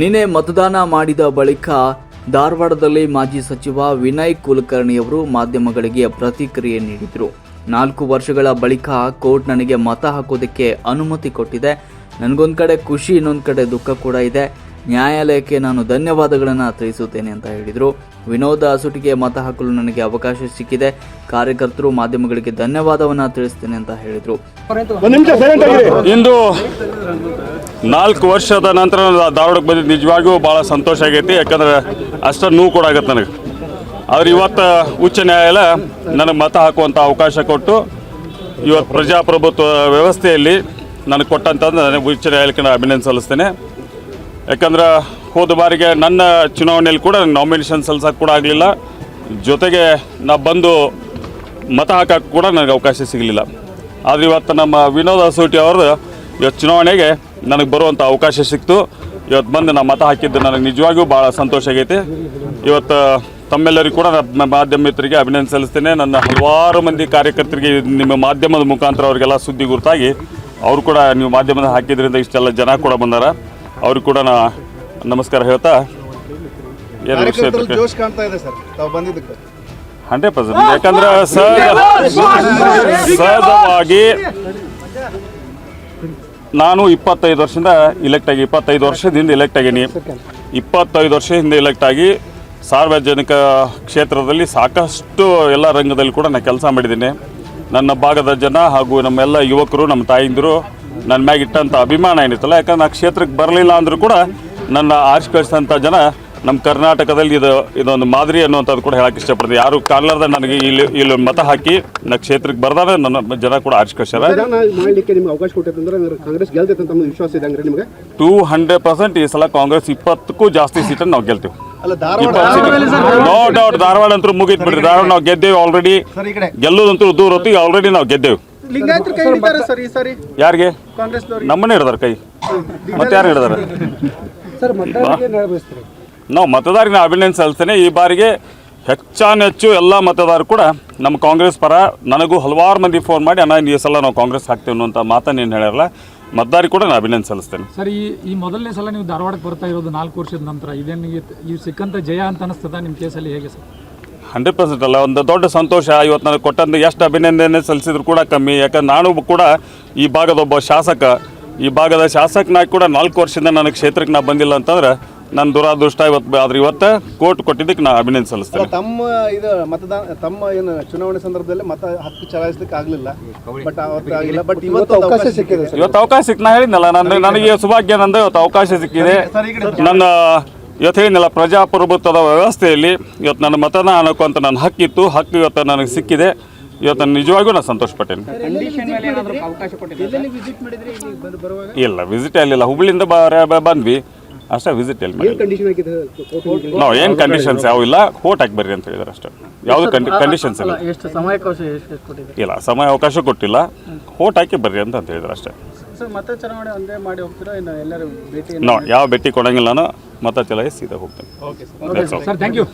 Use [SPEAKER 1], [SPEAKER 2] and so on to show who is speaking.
[SPEAKER 1] ನಿನ್ನೆ ಮತದಾನ ಮಾಡಿದ ಬಳಿಕ ಧಾರವಾಡದಲ್ಲಿ ಮಾಜಿ ಸಚಿವ ವಿನಯ್ ಕುಲಕರ್ಣಿಯವರು ಮಾಧ್ಯಮಗಳಿಗೆ ಪ್ರತಿಕ್ರಿಯೆ ನೀಡಿದರು. ನಾಲ್ಕು ವರ್ಷಗಳ ಬಳಿಕ ಕೋರ್ಟ್ ನನಗೆ ಮತ ಹಾಕೋದಕ್ಕೆ ಅನುಮತಿ ಕೊಟ್ಟಿದೆ. ನನಗೊಂದು ಕಡೆ ಖುಷಿ, ಇನ್ನೊಂದು ಕಡೆ ದುಃಖ ಕೂಡ ಇದೆ. ನ್ಯಾಯಾಲಯಕ್ಕೆ ನಾನು ಧನ್ಯವಾದಗಳನ್ನು ತಿಳಿಸುತ್ತೇನೆ ಅಂತ ಹೇಳಿದರು. ವಿನೋದ ಅಸುಟಿಗೆ ಮತ ಹಾಕಲು ನನಗೆ ಅವಕಾಶ ಸಿಕ್ಕಿದೆ. ಕಾರ್ಯಕರ್ತರು ಮಾಧ್ಯಮಗಳಿಗೆ ಧನ್ಯವಾದವನ್ನು ತಿಳಿಸ್ತೇನೆ ಅಂತ ಹೇಳಿದರು.
[SPEAKER 2] ಇಂದು ನಾಲ್ಕು ವರ್ಷದ ನಂತರ ನಾನು ಧಾರವಾಡಕ್ಕೆ ಬಂದಿದ್ದು. ನಿಜವಾಗಿಯೂ ಭಾಳ ಸಂತೋಷ ಆಗೈತಿ. ಯಾಕಂದ್ರೆ ಅಷ್ಟು ನೋವು ಕೂಡ ಆಗತ್ತೆ ನನಗೆ. ಆದ್ರೆ ಇವತ್ತು ಉಚ್ಚ ನ್ಯಾಯಾಲಯ ನನಗೆ ಮತ ಹಾಕುವಂಥ ಅವಕಾಶ ಕೊಟ್ಟು ಇವತ್ತು ಪ್ರಜಾಪ್ರಭುತ್ವ ವ್ಯವಸ್ಥೆಯಲ್ಲಿ ನನಗೆ ಕೊಟ್ಟಂತಂದು ನನಗೆ ಉಚ್ಚ ನ್ಯಾಯಾಲಯಕ್ಕೆ ನಾನು ಅಭಿನಂದನೆ ಸಲ್ಲಿಸ್ತೇನೆ. ಯಾಕಂದ್ರೆ ಹೋದ ಬಾರಿಗೆ ನನ್ನ ಚುನಾವಣೆಯಲ್ಲಿ ಕೂಡ ನಾಮಿನೇಷನ್ ಸಲ್ಸಕ್ಕೆ ಕೂಡ ಆಗಲಿಲ್ಲ. ಜೊತೆಗೆ ನಾ ಬಂದು ಮತ ಹಾಕಕ್ಕೆ ಕೂಡ ನನಗೆ ಅವಕಾಶ ಸಿಗಲಿಲ್ಲ. ಆದರೆ ಇವತ್ತು ನಮ್ಮ ವಿನೋದ್ ಅಸೋಟಿ ಅವ್ರದ್ದು ಇವತ್ತು ಚುನಾವಣೆಗೆ ನನಗೆ ಬರುವಂಥ ಅವಕಾಶ ಸಿಕ್ತು. ಇವತ್ತು ಬಂದು ನಾ ಮತ ಹಾಕಿದ್ದು ನನಗೆ ನಿಜವಾಗಿಯೂ ಭಾಳ ಸಂತೋಷ ಆಗೈತಿ. ಇವತ್ತು ತಮ್ಮೆಲ್ಲರಿಗೂ ಕೂಡ ನನ್ನ ಮಾಧ್ಯಮ ಮಿತ್ರರಿಗೆ ಅಭಿನಂದನೆ ಸಲ್ಲಿಸ್ತೇನೆ. ನನ್ನ ಹಲವಾರು ಮಂದಿ ಕಾರ್ಯಕರ್ತರಿಗೆ ನಿಮ್ಮ ಮಾಧ್ಯಮದ ಮುಖಾಂತರ ಅವರಿಗೆಲ್ಲ ಸುದ್ದಿ ಗುರುತಾಗಿ ಅವರು ಕೂಡ ನೀವು ಮಾಧ್ಯಮದ ಹಾಕಿದ್ರಿಂದ ಇಷ್ಟೆಲ್ಲ ಜನ ಕೂಡ ಬಂದಾರ. ಅವ್ರಿಗೆ ಕೂಡ ನಾ ನಮಸ್ಕಾರ ಹೇಳ್ತಾ ಎರಡು ವಿಷಯ
[SPEAKER 3] ಜೋಶ್ ಕಾಣ್ತಾ ಇದೆ ಸರ್. ತಾವು ಬಂದಿದ್ದಕ್ಕೆ.
[SPEAKER 2] Hundred percent. ಯಾಕಂದ್ರೆ ಸಹಜ ಸಹಜವಾಗಿ ನಾನು ಇಪ್ಪತ್ತೈದು ವರ್ಷದಿಂದ ಇಲೆಕ್ಟ್ ಆಗಿ ಇಪ್ಪತ್ತೈದು ವರ್ಷದಿಂದ ಇಲೆಕ್ಟ್ ಆಗೀನಿ. ಇಪ್ಪತ್ತೈದು ವರ್ಷ ಹಿಂದೆ ಇಲೆಕ್ಟ್ ಆಗಿ ಸಾರ್ವಜನಿಕ ಕ್ಷೇತ್ರದಲ್ಲಿ ಸಾಕಷ್ಟು ಎಲ್ಲ ರಂಗದಲ್ಲಿ ಕೂಡ ನಾನು ಕೆಲಸ ಮಾಡಿದ್ದೀನಿ ನನ್ನ ಭಾಗದ ಜನ ಹಾಗೂ ನಮ್ಮೆಲ್ಲ ಯುವಕರು ನಮ್ಮ ತಾಯಿಂದರು ನನ್ನ ಮ್ಯಾಗ ಇಟ್ಟಂಥ ಅಭಿಮಾನ ಏನಿತ್ತಲ್ಲ ಯಾಕಂದ್ರೆ ನಾ ಕ್ಷೇತ್ರಕ್ಕೆ ಬರಲಿಲ್ಲ ಅಂದರೂ ಕೂಡ ನನ್ನ ಆರಿಸಿ ಕಳಿಸಿದಂಥ ಜನ ನಮ್ಮ ಕರ್ನಾಟಕದಲ್ಲಿ ಇದು ಇದೊಂದು ಮಾದರಿ ಅನ್ನುವಂಥದ್ದು ಕೂಡ ಹೇಳಕ್ಕೆ ಇಷ್ಟಪಡ್ತೀನಿ. ಯಾರು ಕಾಲಾರ್ದ ನನಗೆ ಇಲ್ಲಿ ಇಲ್ಲಿ ಮತ ಹಾಕಿ ನಾ ಕ್ಷೇತ್ರಕ್ಕೆ ಬರ್ದಾಗ ನನ್ನ ಜನ ಕೂಡ ಆರಿಸಿ ಕಳ್ಸ್ಯಾರ
[SPEAKER 3] ಮತದಾನ ಮಾಡಲಿಕ್ಕೆ ಅವಕಾಶ ಕೊಟ್ಟಿರ್ತಂದ್ರೆ ಹಂಗಾರೆ ಕಾಂಗ್ರೆಸ್ ಗೆಲ್ತೈತೆ ಅಂತ ವಿಶ್ವಾಸ ಇದೆ ನಿಮಗೆ?
[SPEAKER 2] ಟೂ ಹಂಡ್ರೆಡ್ ಪರ್ಸೆಂಟ್ ಈ ಸಲ ಕಾಂಗ್ರೆಸ್ ಇಪ್ಪತ್ತಕ್ಕೂ ಜಾಸ್ತಿ ಸೀಟನ್ನು ನಾವು ಗೆಲ್ತೀವಿ.
[SPEAKER 3] ಅಲ್ಲ ಧಾರವಾಡ
[SPEAKER 2] ನೋ ಡೌಟ್ ಧಾರವಾಡ ಅಂತೂ ಮುಗಿತ್ ಬಿಡ್ರಿ. ಧಾರವಾಡ ನಾವು ಗೆದ್ದೇವೆ ಆಲ್ರೆಡಿ
[SPEAKER 3] ಸರ್ ಈ ಕಡೆ.
[SPEAKER 2] ಗೆಲ್ಲೋದಂತೂ ದೂರ ಹೊತ್ತು ಆಲ್ರೆಡಿ ನಾವು ಗೆದ್ದೇವೆ.
[SPEAKER 3] ಲಿಂಗಾಯತರು ಕೈ ಹಿಡಿತಾರೆ ಸರ್ ಈ ಸಾರಿ?
[SPEAKER 2] ಯಾರಿಗೆ? ನಮ್ಮನ್ನೇ ಹಿಡ್ದಾರ ಕೈ. ಮತ್ತೆ ಯಾರು ಹಿಡ್ದಾರ? ನಾವು ಮತದಾರನ ಅಭಿನಂದನೆ ಸಲ್ಲಿಸ್ತೇನೆ. ಈ ಬಾರಿಗೆ ಹೆಚ್ಚಾನೆಚ್ಚು ಎಲ್ಲ ಮತದಾರರು ಕೂಡ ನಮ್ಮ ಕಾಂಗ್ರೆಸ್ ಪರ ನನಗೂ ಹಲವಾರು ಮಂದಿ ಫೋನ್ ಮಾಡಿ ಅಣ್ಣ ಈ ಸಲ ನಾವು ಕಾಂಗ್ರೆಸ್ ಹಾಕ್ತೇವೆ ಅನ್ನೋಂಥ ಮಾತನ್ನು ಏನು ಹೇಳಿರಲ್ಲ ಮತದಾರಿ ಕೂಡ ನಾನು ಅಭಿನಂದನೆ ಸಲ್ಲಿಸ್ತೇನೆ.
[SPEAKER 4] ಸರ್ ಈ ಈ ಮೊದಲನೇ ಸಲ ನೀವು ಧಾರವಾಡಕ್ಕೆ ಬರ್ತಾ ಇರೋದು ನಾಲ್ಕು ವರ್ಷದ ನಂತರ ಇದೇನು ಈ ಸಿಕ್ಕಂತ ಜಯ ಅಂತ ಅನಿಸ್ತದ ನಿಮ್ಮ ಕೇಸಲ್ಲಿ ಹೇಗೆ ಸರ್?
[SPEAKER 2] ಹಂಡ್ರೆಡ್ ಪರ್ಸೆಂಟ್ ಅಲ್ಲ ಒಂದು ದೊಡ್ಡ ಸಂತೋಷ ಇವತ್ತು ನನಗೆ ಕೊಟ್ಟಂತ. ಎಷ್ಟು ಅಭಿನಂದನೆ ಸಲ್ಲಿಸಿದ್ರು ಕೂಡ ಕಮ್ಮಿ. ಯಾಕಂದ್ರೆ ನಾನು ಕೂಡ ಈ ಭಾಗದ ಒಬ್ಬ ಶಾಸಕ. ಈ ಭಾಗದ ಶಾಸಕನಾಗಿ ಕೂಡ ನಾಲ್ಕು ವರ್ಷದಿಂದ ನನಗೆ ಕ್ಷೇತ್ರಕ್ಕೆ ನಾ ಬಂದಿಲ್ಲ ಅಂತಂದ್ರೆ ನನ್ನ ದುರಾದೃಷ್ಟ ಇವತ್ತು ಆದ್ರೆ ಇವತ್ತು ಕೋರ್ಟ್ ಕೊಟ್ಟಿದ್ದಕ್ಕೆ ನಾ ಅಭಿನಂದನೆ ಸಲ್ಲಿಸ್ತೇನೆ.
[SPEAKER 3] ತಮ್ಮ ಇದು ಮತದಾನ ತಮ್ಮ ಏನು ಚುನಾವಣೆ ಸಂದರ್ಭದಲ್ಲಿ ಮತ ಹಕ್ಕು ಚಲಾಯಿಸಲಿಕ್ಕೆ ಆಗಲಿಲ್ಲ. ಬಟ್ ಅವತ್ತು ಆಗಿಲ್ಲ. ಬಟ್ ಇವತ್ತು ಅವಕಾಶ ಸಿಕ್ಕಿದೆ
[SPEAKER 2] ಇವತ್ತು ಅವಕಾಶ ಸಿಕ್ಕ ನಾ ಹೇಳಿದ್ನಲ್ಲ ನನ್ನ ನನಗೆ ಸುಭಾಗ್ಯ ನಂದು ಇವತ್ತು ಅವಕಾಶ ಸಿಕ್ಕಿದೆ. ನನ್ನ ಇವತ್ತು ಹೇಳಿದ್ನಲ್ಲ ಪ್ರಜಾಪ್ರಭುತ್ವದ ವ್ಯವಸ್ಥೆಯಲ್ಲಿ ಇವತ್ತು ನನ್ನ ಮತನ ಅನ್ನೋಕ್ಕಂತ ನನ್ನ ಹಕ್ಕಿತ್ತು. ಹಕ್ಕು ಇವತ್ತು ನನಗೆ ಸಿಕ್ಕಿದೆ. ಇವತ್ತು ನಾನು ನಿಜವಾಗಿಯೂ ನಾನು ಸಂತೋಷಪಟ್ಟೇನೆ ಇಲ್ಲ ವಿಸಿಟ್ ಅಲ್ಲಿಲ್ಲ ಹುಬ್ಳಿಯಿಂದ ಬಂದ್ವಿ. ಅಷ್ಟೇ ವಿಸಿಟ್ ಎಲ್ಲಿ ನಾವು ಏನು ಕಂಡೀಷನ್ಸ್ ಯಾವ ಇಲ್ಲ. ಕೋಟ್ ಹಾಕಿ ಬರ್ರಿ ಅಂತ ಹೇಳಿದಾರೆ ಅಷ್ಟೇ. ಯಾವುದು ಕಂಡೀಷನ್ಸ್ ಇಲ್ಲ.
[SPEAKER 5] ಸಮಯಾವಕಾಶ
[SPEAKER 2] ಇಲ್ಲ ಸಮಯ ಅವಕಾಶ ಕೊಟ್ಟಿಲ್ಲ. ಕೋಟ್ ಹಾಕಿ ಬರ್ರಿ ಅಂತ ಅಂತ ಹೇಳಿದಾರೆ ಅಷ್ಟೇ.
[SPEAKER 5] ಸರ್ ಮತ ಚಲಾವಣೆ ಒಂದೇ ಮಾಡಿ ಹೋಗ್ತೀರಾ? ಇನ್ನು ಎಲ್ಲರೂ ಭೇಟಿ
[SPEAKER 2] ನಾವು ಯಾವ ಭೇಟಿ ಕೊಡಂಗಿಲ್ಲ ನಾನು ಮತ ಚಲಾಯಿಸಿ ಸೀದಾ ಹೋಗ್ತೇನೆ. ಓಕೆ.
[SPEAKER 4] Sir thank you